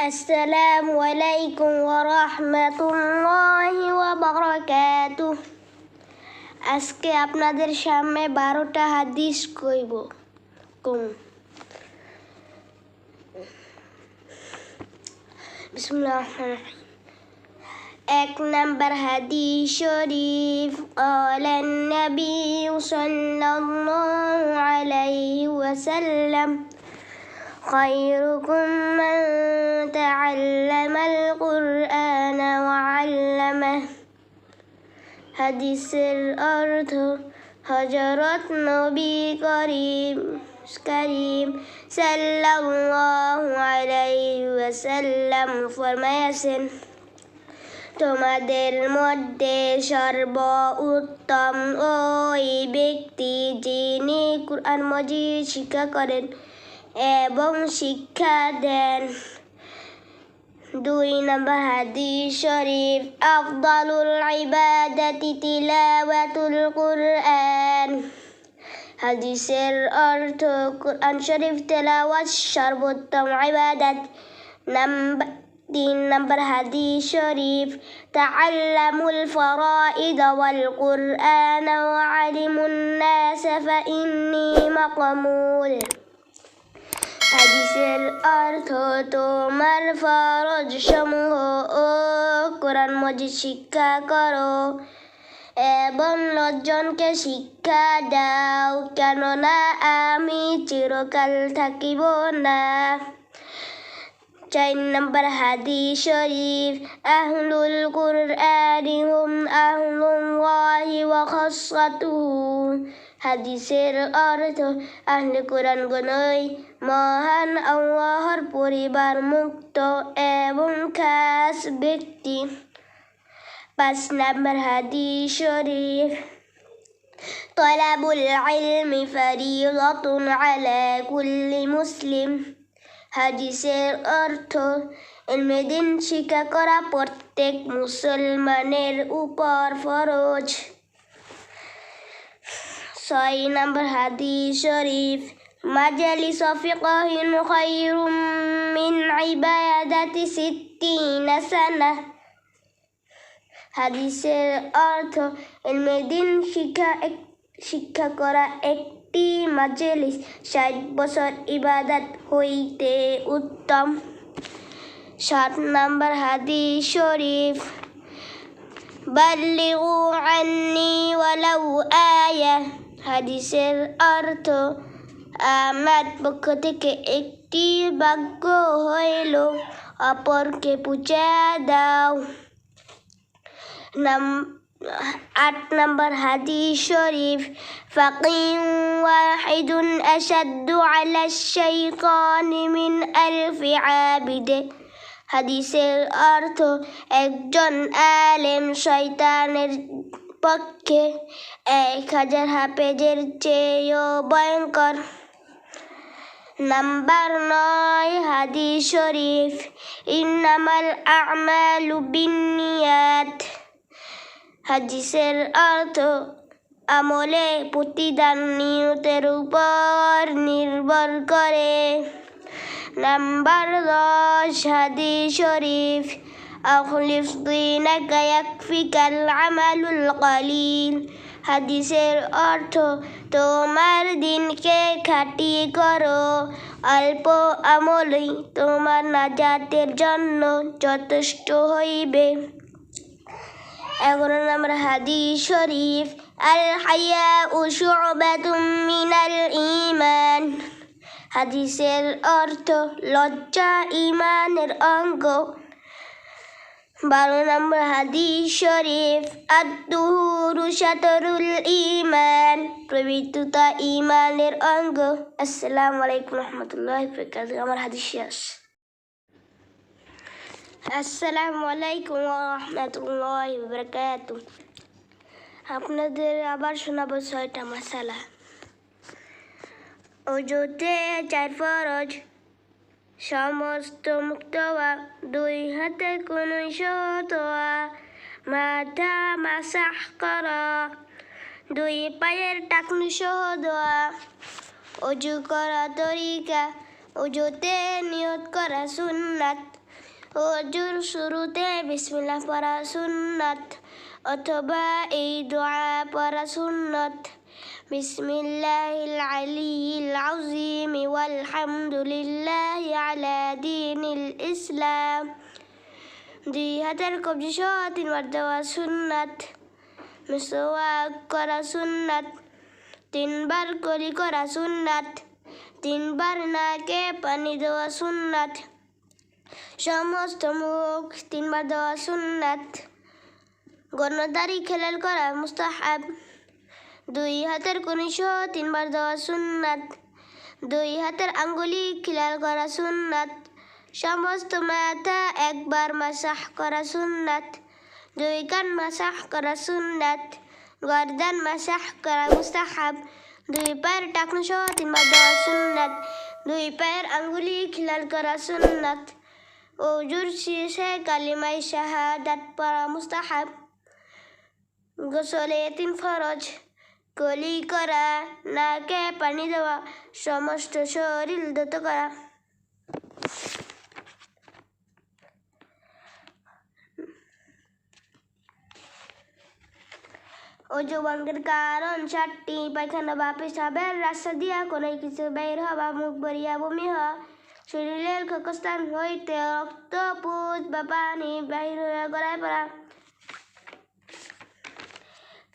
السلام عليكم ورحمة الله وبركاته আজকে আপনাদের সামনে বারোটা হাদিস কইব কম বিসমুল্লাহ এক নাম্বার হাদিস শরীফ قال النبي صلى الله عليه وسلم خيركم من تعلم القرآن وعلمه হাদিসের অর্থ হজরত নবী করিম করিম সাল্লাল্লাহু আলাইহি ওয়াসাল্লাম ফরমায়াছেন তোমাদের মধ্যে সর্ব উত্তম ওই ব্যক্তি যিনি কুরআন মজিদ শিক্ষা করেন এবং শিক্ষা দেন দুই নম্বর হাদিস শরীফ আফদালুল ইবাদাতি তিলাওয়াতুল কুরআন হাদিসের অর্থ কুরআন শরীফ তেলাওয়াত সর্বোত্তম ইবাদত নাম্বার তিন নম্বর হাদিস শরীফ তাআল্লামুল ফরাইদ ওয়াল কুরআন ওয়া আলিমুন নাস ফাইন্নী মাকমুল হাদিসের অর্থ তোমার ফরজ সমূহ ও কোরআন মজিদ শিক্ষা করো এবং লজ্জনকে শিক্ষা দাও, কেননা আমি চিরকাল থাকিব না। চার নম্বর হাদিস শরীফ, আহলুল কুরআনি হুম আহলুল্লাহি ওয়া খাসসাতুহু। হাদিসের অর্থ আহলে কোরআন গণই মহান আল্লাহর পরিবার মুক্ত এবং খাস ব্যক্তি পাঁচ নম্বর হাদিস শরীফ طلب العلم فريضة على كل مسلم হাদিসের অর্থ এলমেদিন শিক্ষা করা প্রত্যেক মুসলমানের উপর ফরজ ছয় নম্বর হাদিস শরীফ মাজালিস ফিকহিন খায়রুম মিন ইবাদাতি সিত্তিনা সানা হাদিসের অর্থ এলমেদিন শিক্ষা এক- শিক্ষা করা একটি মাজলিস ষাট বছর ইবাদত হইতে উত্তম সাত নম্বর হাদিস শরীফ বাল্লিগু আন্নি ওয়ালাউ আয়া হাদিসের অর্থ, আমার পক্ষ থেকে একটি বাক্য হইল, অপরকে পুজা দাও। নাম, আট নম্বর হাদিস শরীফ ওয়াহিদুন আশাদ্দু আলা শাইতানি মিন আলফি আবিদে। হাদিসের অর্থ, একজন আলেম শয়তানের পক্ষে এক হাজার হাফেজের চেয়েও ভয়ঙ্কর। নাম্বার নয়, হাদিস শরীফ। ইন্নামাল আমালু বিন্নিয়াত। হাদিসের অর্থ, আমলে প্রতিদান নিয়তের উপর নির্ভর করে। নাম্বার দশ, হাদিস শরীফ। أخلف دينك يكفيك العمل القليل হাদিসের অর্থ তোমার দিনকে খাটিয়ে করো অল্প আমলই তোমার নাজাতের জন্য যথেষ্ট হইবে এগারো নম্বর হাদিস শরীফ আল হায়া ও শুবাতুম মিনাল ঈমান হাদিসের অর্থ লজ্জা ঈমানের অঙ্গ বারো নম্বর হাদিস শরীফ আদুহুরু শাতরুল ইমান পবিত্রতা ইমানের অঙ্গ। আসসালামু আলাইকুম রহমতুল্লাহ আমার হাদিস শেষ। আসসালামু আলাইকুম রহমতুল্লাহ বরকাত আপনাদের আবার শোনাবো ছয়টা মশালা। অজুতে চার ফরজ সমস্ত মুক্ত দুই হাতে কোন মাথা মাসাহ করা, দুই পায়ের টাকনু সহ দোয়া অজু করা তরিকা, অজুতে নিয়ত করা সুন্নাত, অজুর শুরুতে বিসমিল্লাহ পড়া সুন্নাত, অথবা এই দোয়া পড়া সুন্নত। বিসমিল্লাহিল আলিয়িল আযীম ওয়ালহামদুলিল্লাহি আলা দীনিল ইসলাম দুই হাতের কবজি সহ তিনবার দেওয়া সুন্নাত মিসওয়াক করা সুন্নাত তিনবার কলি করা সুন্নাত তিনবার নাকে পানি দেওয়া সুন্নাত সমস্ত মুখ তিনবার দেওয়া সুন্নাত গণদারি খেলাল করা মুস্তাহাব দুই হাতের কনি সহ তিনবার দেওয়া সুন্নাত। দুই হাতের আঙ্গুলি খিলাল করা সুন্নাত। সমস্ত মাথা একবার মাসাহ করা সুন্নাত। দুই কান মাসাহ করা সুন্নাত। গর্দান মাসাহ করা মুস্তাহাব। দুই পায়ের টাকনু সহ তিনবার দেওয়া সুন্নাত। দুই পায়ের আঙ্গুলি খিলাল করা সুন্নাত। ওজুর শেষে কালিমাই শাহাদাত পড়া মুস্তাহাব। গোসলে তিন ফরজ। কলি করা, নাকে পানি দেওয়া, সমস্ত শরীর দত করা। অজু কারণ চারটি পায়খানা বা পেশাবের রাস্তা দিয়া কোনো কিছু বের হওয়া, মুখ বরিয়া বমি হওয়া, শরীরের ক্ষকস্থান হইতে রক্ত পুজ বা পানি বাহির হইয়া গড়ায় পড়া।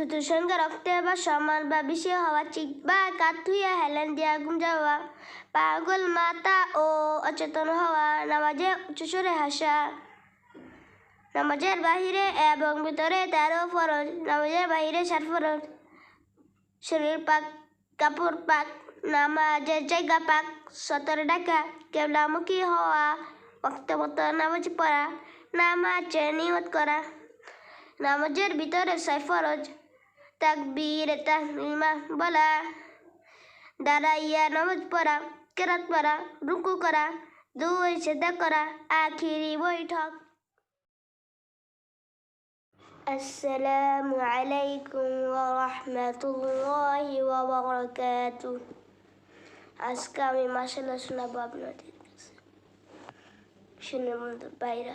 থুতুর সঙ্গে রক্তে বা সমান বা বেশি হওয়া চিক বা কাত হেলেন দিয়া ঘুম যাওয়া পাগল মাতা ও অচেতন হওয়া, নামাজে উচ্চস্বরে হাসা, নামাজের বাহিরে এবং ভিতরে তেরো ফরজ, নামাজের বাহিরে সাত ফরজ, শরীর পাক, কাপড় পাক, নামাজের জায়গা পাক, সতর ডাকা কেবলামুখী হওয়া বক্তব্য নামাজ পড়া, নামাজে নিয়ত করা, নামাজের ভিতরে ছয় ফরজ তাকবীর, তাহমিমা, বলা, দাঁড়াইয়া নামাজ পড়া, কেরাত পড়া, রুকু করা, দুই সেদা করা, আখিরি বৈঠক। আলাইকুম ওয়া রাহমাতুল্লাহি ওয়া বারাকাতুহ। আজকে আমি মাসাল্লাহ শোনাবো আপনাদের কাছে। শুনে বন্ধু বাইরা।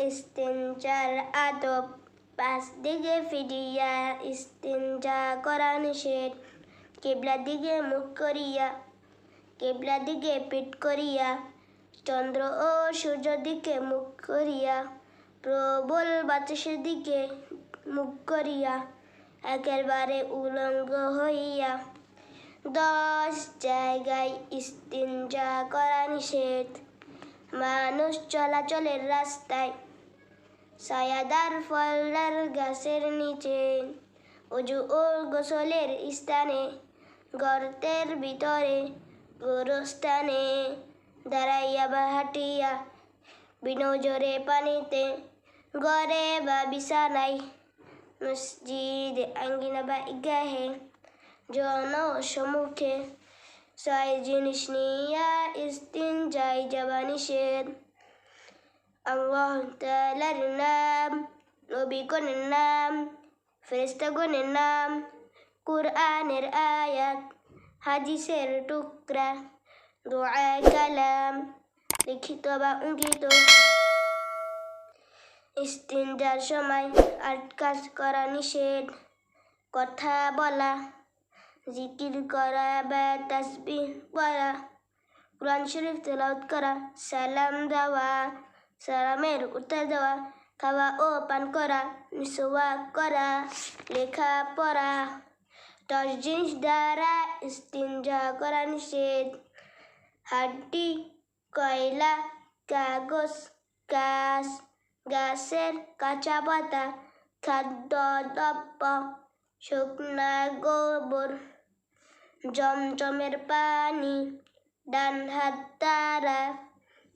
ইস্তেঞ্জার আদব। পাঁচ দিকে ফিরিয়া ইস্তেঞ্জা করা নিষেধ, কেবলা দিকে মুখ করিয়া, কেবলা দিকে পিঠ করিয়া, চন্দ্র ও সূর্য দিকে মুখ করিয়া, প্রবল বাতাসের দিকে মুখ করিয়া, একেবারে উলঙ্গ হইয়া, দশ জায়গায় ইস্তিনজা করা নিষেধ, মানুষ চলাচলের রাস্তায় সায়াদার ফলদার গাছের নিচে অজু ও গোসলের স্থানে গর্তের ভিতরে গোরস্থানে দাঁড়াইয়া বা হাঁটিয়া বিনজরে পানিতে ঘরে বা বিছানায় মসজিদ আঙ্গিনা বা ইগাহে জন সম্মুখে ছয় জিনিস নিয়া ইস্তিন যাই যাবা নিষেধ আল্লাহ নাম নবীগণের নাম ফেরেস্তাগণের নাম কুরআনের আয়াত হাদিসের টুকরা দোয়া লিখিত বা অঙ্কিত ইস্তিনজার সময় আট করা নিষেধ কথা বলা জিকির করা বা তাসবিহ পড়া কোরআন শরীফ তেলাওয়াত করা সালাম দেওয়া সালামের উত্তর দেওয়া খাওয়া ও পান করা মিসওয়াক করা লেখা পড়া দশ জিনিস দ্বারা ইস্তিনজা করা নিষেধ হাড্ডি কয়লা কাগজ গাছ গাছের কাঁচা পাতা খাদ্য দ্রব্য শুকনা গোবর জমজমের পানি ডান হাত দ্বারা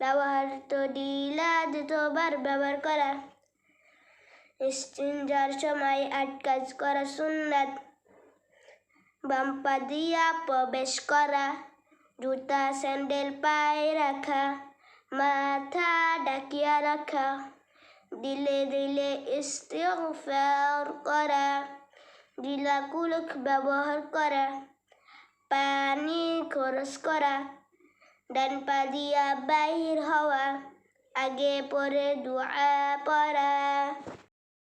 ব্যবহৃত ডিলা দ্বিতীয়বার ব্যবহার করা। ইস্তিনজার সময় আট কাজ করা সুন্নাত। বাম্পা দিয়া প্রবেশ করা। জুতা, স্যান্ডেল পায়ে রাখা। মাথা ডাকিয়া রাখা। দিলে দিলে ইস্তিগফার করা। দিলাকুলক ব্যবহার করা। পানি খরচ করা। dan padia bayir hawa age pore dua para.